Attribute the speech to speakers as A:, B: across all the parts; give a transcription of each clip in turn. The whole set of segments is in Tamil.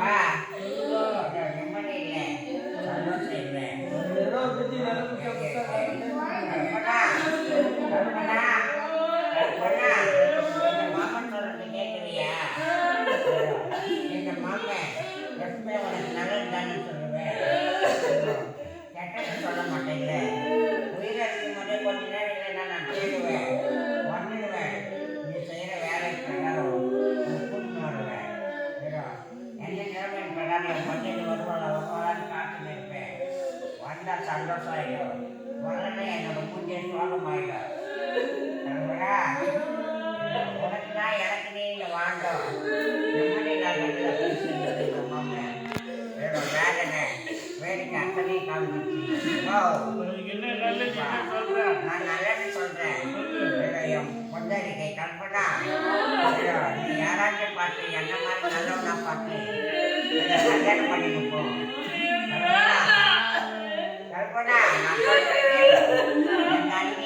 A: ว่าเอ
B: อ
A: เดี๋ยวยังไม่ได้แหลกทำรถเสร็จแหลก ஒன்றும் ஆயிடாது உனக்கு நான் எனக்கு நீ இல்லை வாழ்ந்தோம் வேடிக்கை அத்தனையும் காமிச்சு நான் நல்லது சொல்றேன் பொண்டாரிக்கை கல்பனா நீ யாராச்சும் பார்த்து என்ன மாதிரி பார்த்து கல்யாணம் பண்ணிட்டு போ கல்பனா சொல்றேன்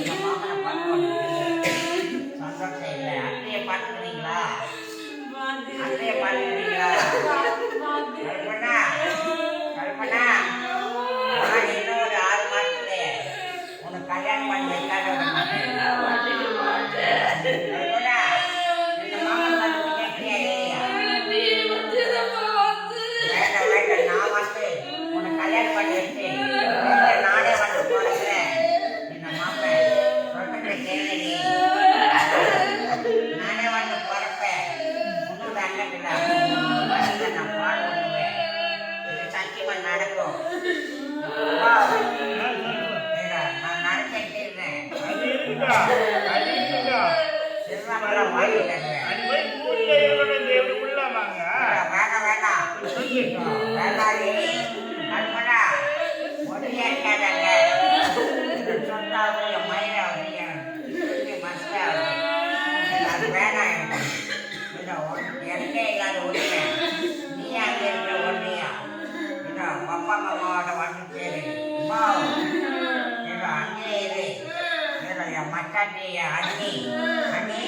A: எங்கள் மாமனை பார்க்க சந்தோஷம் இல்லை. அத்தையை பார்த்துக்கிறீங்களா? அத்தையை பார்த்துக்கிறீங்க மச்சாட்டியா அண்ணி அண்ணி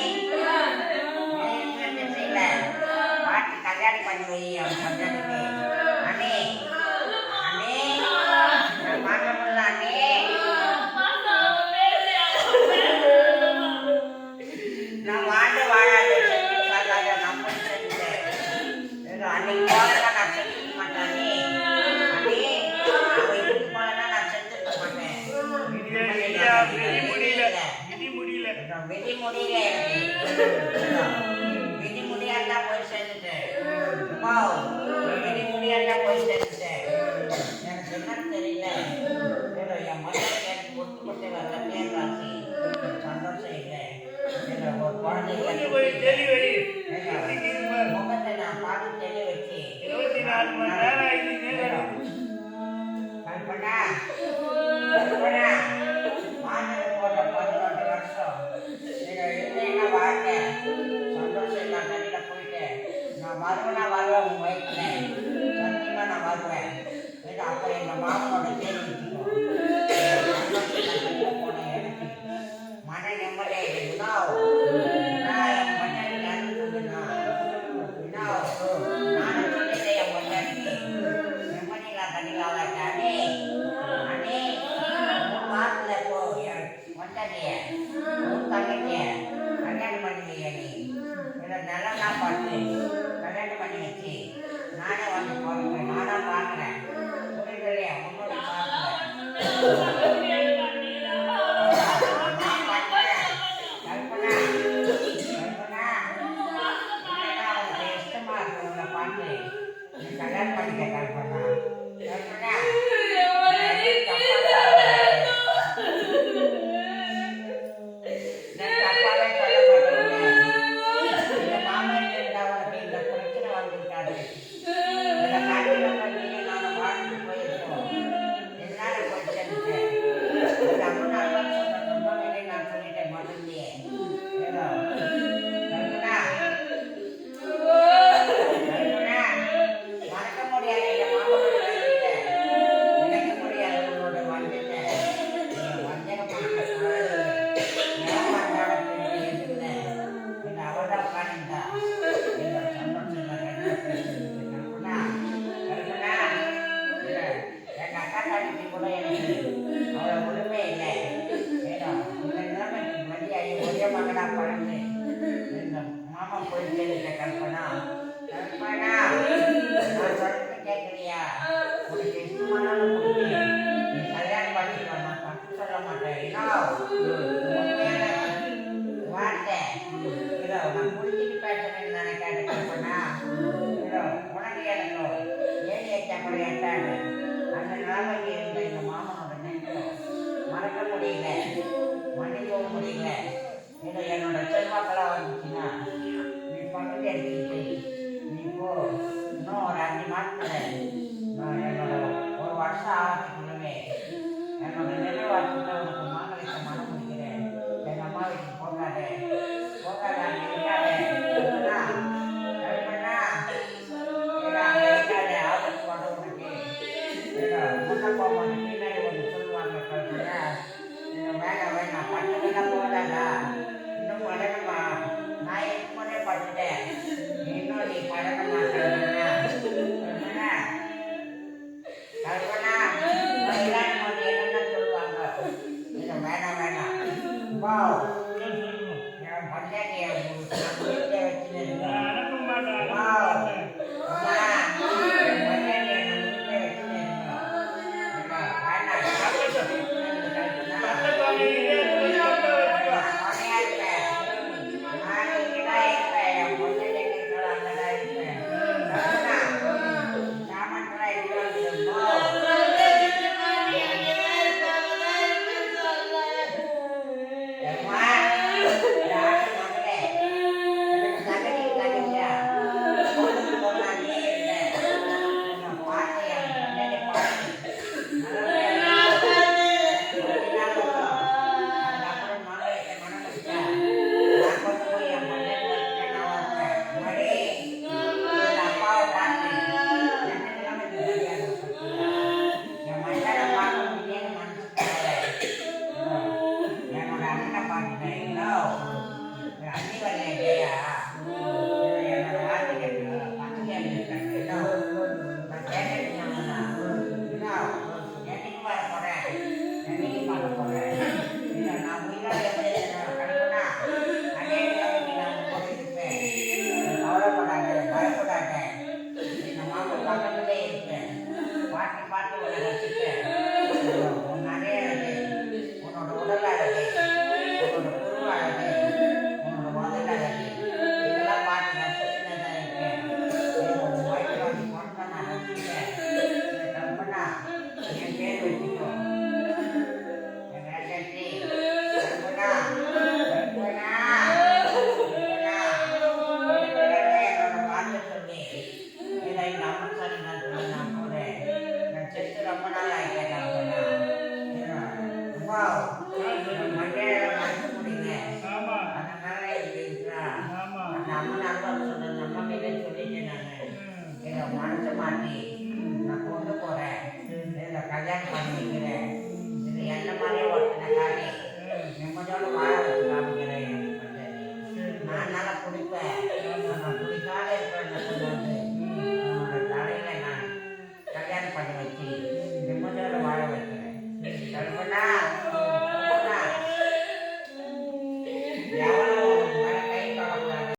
A: இல்லை பாட்டு கல்யாணம் பண்ணி வை அவன் மச்சாட்டுக்கு அண்ணி அண்ணி நான் பார்க்க 你看看，把这个干完了。మనమే మనం నిన్న వాడుతున్నాం మనకు మానవ మనం ఉందిరే లేదా మాలికి పోగాడే పోగాడే இன்னும் பழகமா நான் எப்போதே பட்டுட்டேன் இன்னும் நீ பழகமா Amém. Não.